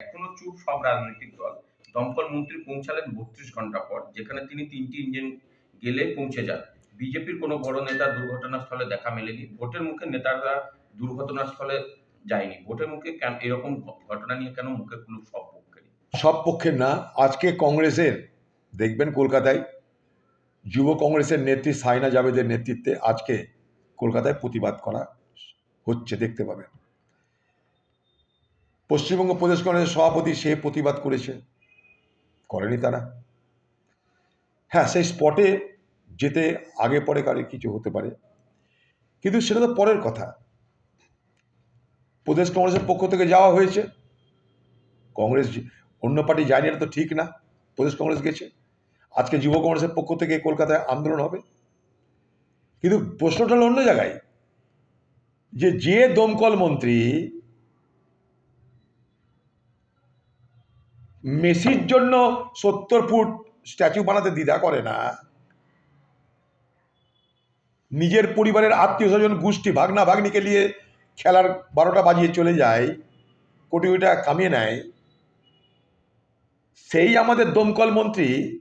এখনও চুপ সব রাজনৈতিক দল। দমকল মন্ত্রী পৌঁছালেন বত্রিশ ঘণ্টা পর, যেখানে তিনি তিনটি ইঞ্জিন গেলে পৌঁছে যান। বিজেপির কোনো বড় নেতা দুর্ঘটনাস্থলে দেখা মেলেনি। ভোটের মুখে নেতারা দুর্ঘটনাস্থলে যায়নি। ভোটের মুখে কেন এরকম ঘটনা নিয়ে কেন মুখে খুলুক সব পক্ষেরই? সব পক্ষের না, আজকে কংগ্রেসের। দেখবেন কলকাতায় যুব কংগ্রেসের নেত্রী সাইনা জাভেদের নেতৃত্বে আজকে কলকাতায় প্রতিবাদ করা হচ্ছে, দেখতে পাবেন। পশ্চিমবঙ্গ প্রদেশ কংগ্রেসের সভাপতি সে প্রতিবাদ করেছে। করেনি তারা। হ্যাঁ সেই স্পটে যেতে আগে পরে কারে কিছু হতে পারে। কিন্তু সেটা তো পরের কথা। প্রদেশ কংগ্রেসের পক্ষ থেকে যাওয়া হয়েছে। কংগ্রেস অন্য পার্টি যায়নি, এটা তো ঠিক না। প্রদেশ কংগ্রেস গেছে। আজকে যুব কংগ্রেসের পক্ষ থেকে কলকাতায় আন্দোলন হবে। কিন্তু প্রশ্নটা হলো অন্য জায়গায়। যে যে দমকল মন্ত্রী মেসির জন্য সত্তর ফুট স্ট্যাচু বানাতে দ্বিধা করে না। নিজের পরিবারের আত্মীয় স্বজন গোষ্ঠী ভাগনা ভাগ্নিকে নিয়ে খেলার বারোটা বাজিয়ে চলে যায় কোটি কোটি টাকা কামিয়ে নেয়। সেই আমাদের দমকল মন্ত্রী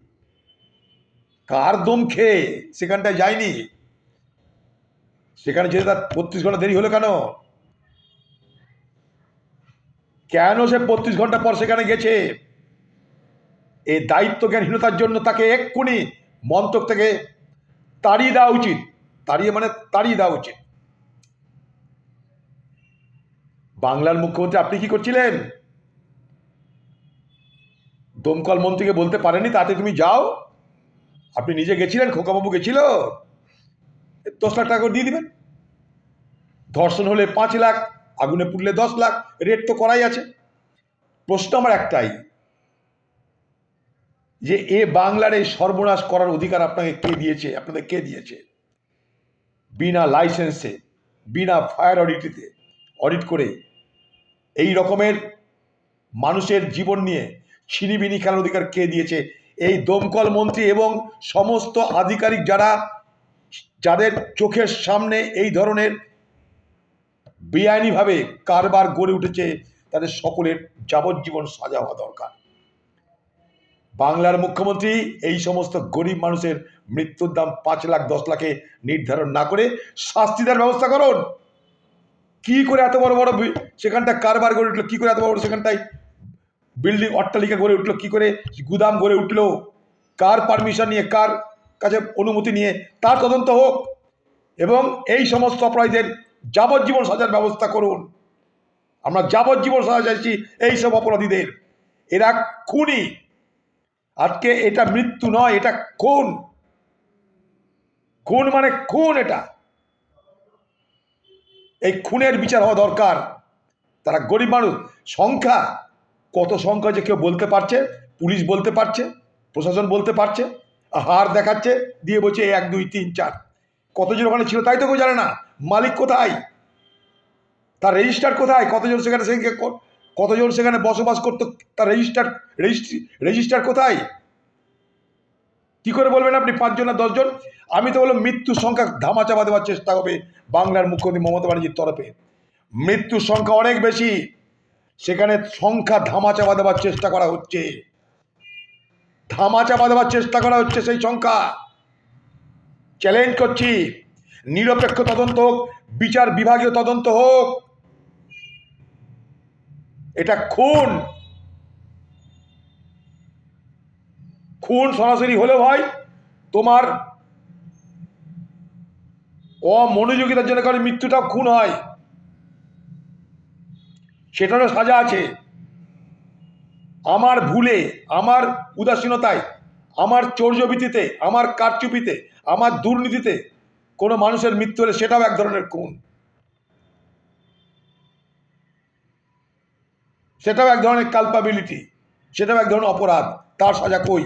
কার দম খেয়ে সেখানটায় যায়নি? সেখানে যেতে তার বত্রিশ ঘণ্টা দেরি হলো কেন? কেন সে বত্রিশ ঘণ্টা পর সেখানে গেছে? এই দায়িত্ব জ্ঞানহীনতার জন্য তাকে এক্ষুনি মন্ত্রক থেকে তাড়িয়ে দেওয়া উচিত। তাড়িয়ে মানে তাড়িয়ে দেওয়া উচিত। বাংলার মুখ্যমন্ত্রী, আপনি কি করছিলেন? দমকল মন্ত্রীকে বলতে পারেনি তাতে তুমি যাও। আপনি নিজে গেছিলেন, খোকাবাবু গেছিল। দশ লাখ টাকা করে দিয়ে দিবেন। ধর্ষণ হলে পাঁচ লাখ, আগুনে পুড়লে দশ লাখ, রেট তো করাই আছে। প্রশ্ন আমার একটাই যে এ বাংলার এই সর্বনাশ করার অধিকার আপনাকে কে দিয়েছে? আপনাদের কে দিয়েছে? বিনা লাইসেন্সে, বিনা ফায়ার অডিটিতে, অডিট করে এই রকমের মানুষের জীবন নিয়ে ছিনিবিনি খেলার অধিকার কে দিয়েছে? এই দমকল মন্ত্রী এবং সমস্ত আধিকারিক যারা, যাদের চোখের সামনে এই ধরনের বেআইনিভাবে কারবার গড়ে উঠেছে, তাদের সকলের যাবজ্জীবন সাজা হওয়া দরকার। বাংলার মুখ্যমন্ত্রী এই সমস্ত গরিব মানুষের মৃত্যুর দাম পাঁচ লাখ, দশ লাখে নির্ধারণ না করে শাস্তি দেওয়ার ব্যবস্থা করুন। কি করে এত বড় বড় সেখানটায় কারবার গড়ে উঠল? কি করে এত বড় বড় সেখানটায় বিল্ডিং অট্টালিকা গড়ে উঠল? কি করে গুদাম গড়ে উঠল? কার পারমিশন নিয়ে, কার কাছে অনুমতি নিয়ে? তার তদন্ত হোক এবং এই সমস্ত অপরাধীদের যাবজ্জীবন সাজার ব্যবস্থা করুন। আমরা যাবজ্জীবন সাজা চাইছি এই সব অপরাধীদের। এরা খুনি। আজকে এটা মৃত্যু নয়, এটা খুন। খুন মানে খুন এটা। এই খুনের বিচার হওয়া দরকার। তারা গরিব মানুষ। সংখ্যা, কত সংখ্যা যে কেউ বলতে পারছে, পুলিশ বলতে পারছে, প্রশাসন বলতে পারছে হার দেখাচ্ছে, দিয়ে বলছে এক, দুই, তিন, চার। কতজন ওখানে ছিল তাই তো কেউ জানে না। মালিক কোথায়? তার রেজিস্টার কোথায়? কতজন সেখানে সেখানে কতজন সেখানে বসবাস করতো? তার রেজিস্টার রেজিস্ট্রি রেজিস্টার কোথায়? কি করে বলবেন আপনি? পাঁচজন না দশজন? আমি তো বললাম মৃত্যুর সংখ্যা ধামাচাপা দেওয়ার চেষ্টা হবে বাংলার মুখ্যমন্ত্রী মমতা ব্যানার্জির তরফে। মৃত্যুর সংখ্যা অনেক বেশি। সেখানে সংখ্যা ধামাচাপা দেওয়ার চেষ্টা করা হচ্ছে। ধামাচাপা দেওয়ার চেষ্টা করা হচ্ছে সেই সংখ্যা। চ্যালেঞ্জ করছি। নিরপেক্ষ তদন্ত হোক, বিচার বিভাগীয় তদন্ত হোক। এটা খুন। খুন সরাসরি হলেও হয় তোমার অমনোযোগিতার জন্য কারণ মৃত্যুটাও খুন হয়। সেটারও সাজা আছে। আমার ভুলে, আমার উদাসীনতায়, আমার চৌর্যবৃত্তিতে আমার কারচুপিতে, আমার দুর্নীতিতে কোনো মানুষের মৃত্যু হলে সেটাও এক ধরনের খুন। সেটাও এক ধরনের কালপাবিলিটি সেটাও এক ধরনের অপরাধ তার সাজা কই?